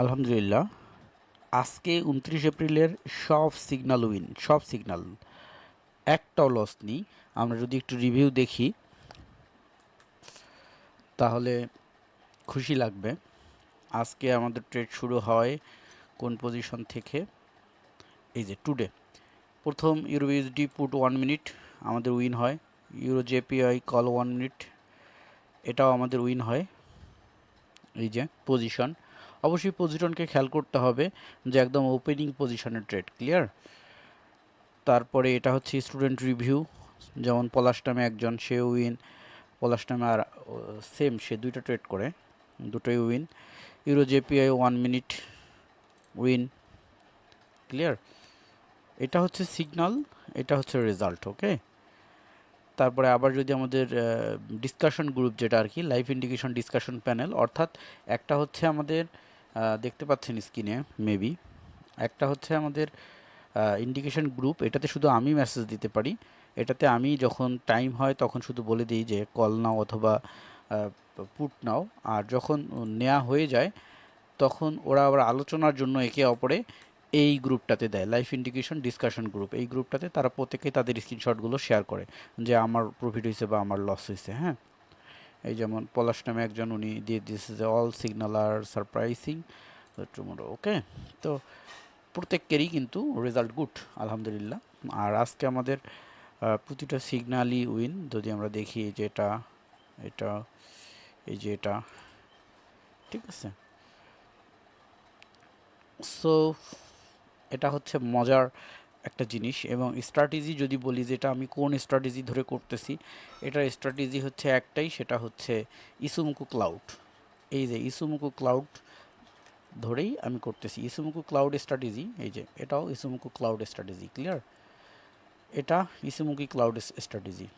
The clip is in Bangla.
আলহামদুলিল্লাহ। আজকে উনত্রিশ এপ্রিলের সব সিগন্যাল উইন সব সিগনাল একটাও লস নেই। আমরা যদি একটু রিভিউ দেখি, তাহলে খুশি লাগবে। আজকে আমাদের ট্রেড শুরু হয় কোন পজিশন থেকে? এই যে টুডে প্রথম euro USD put one minute আমাদের উইন হয়। Euro JPY call one minute এটাও আমাদের উইন হয়। এই যে পজিশন অবশ্যই পজিশনকে খেয়াল করতে হবে যে একদম ওপেনিং পজিশনের ট্রেড ক্লিয়ার তারপরে এটা হচ্ছে স্টুডেন্ট রিভিউ যেমন পলাশ নামে একজন সে উইন পলাশ নামে আর সেম সে দুইটা ট্রেড করে, দুটোই win euro JPY one minute win clear এটা হচ্ছে সিগনাল এটা হচ্ছে রেজাল্ট ওকে তারপরে আবার যদি আমাদের ডিসকাশন গ্রুপ যেটা আর কি লাইভ ইন্ডিকেশন ডিসকাশন প্যানেল অর্থাৎ একটা হচ্ছে আমাদের দেখতে পাচ্ছেন স্ক্রিনে মেবি একটা হচ্ছে আমাদের ইন্ডিকেশন গ্রুপ এটাতে শুধু আমি মেসেজ দিতে পারি। এটাতে আমি যখন টাইম হয় তখন শুধু বলে দিই যে কল নাও অথবা পুট নাও। আর যখন নেওয়া হয়ে যায়, তখন ওরা আবার আলোচনার জন্য একে অপরে এই গ্রুপটাতে দেয়। লাইফ ইন্ডিকেশন ডিসকাশন গ্রুপ এই গ্রুপটাতে তারা প্রত্যেকেই তাদের স্ক্রিনশটগুলো শেয়ার করে যে, আমার প্রফিট হয়েছে বা আমার লস হয়েছে হ্যাঁ? এই যেমন পলাশ নামে একজন উনি দিয়ে দিয়েছে যে অল সিগনাল আর সারপ্রাইজিং টুমোরো ওকে তো প্রত্যেকেরই কিন্তু রেজাল্ট গুড আলহামদুলিল্লাহ। আর আজকে আমাদের প্রতিটা সিগনালই উইন যদি আমরা দেখি এই যে এটা এটা, এই যে এটা, ঠিক আছে? সো এটা হচ্ছে মজার একটা জিনিস এবং স্ট্র্যাটেজি যদি বলি যেটা আমি কোন স্ট্র্যাটেজি ধরে করতেছি, এটার স্ট্র্যাটেজি হচ্ছে একটাই, সেটা হচ্ছে ইসুমুকু ক্লাউড এই যে ইসুমুকু ক্লাউড ধরেই আমি করতেছি। ইসুমুকু ক্লাউড স্ট্র্যাটেজি এই যে এটাও ইসুমুকু ক্লাউড স্ট্র্যাটেজি ক্লিয়ার এটা ইসুমুকি ক্লাউড স্ট্র্যাটেজি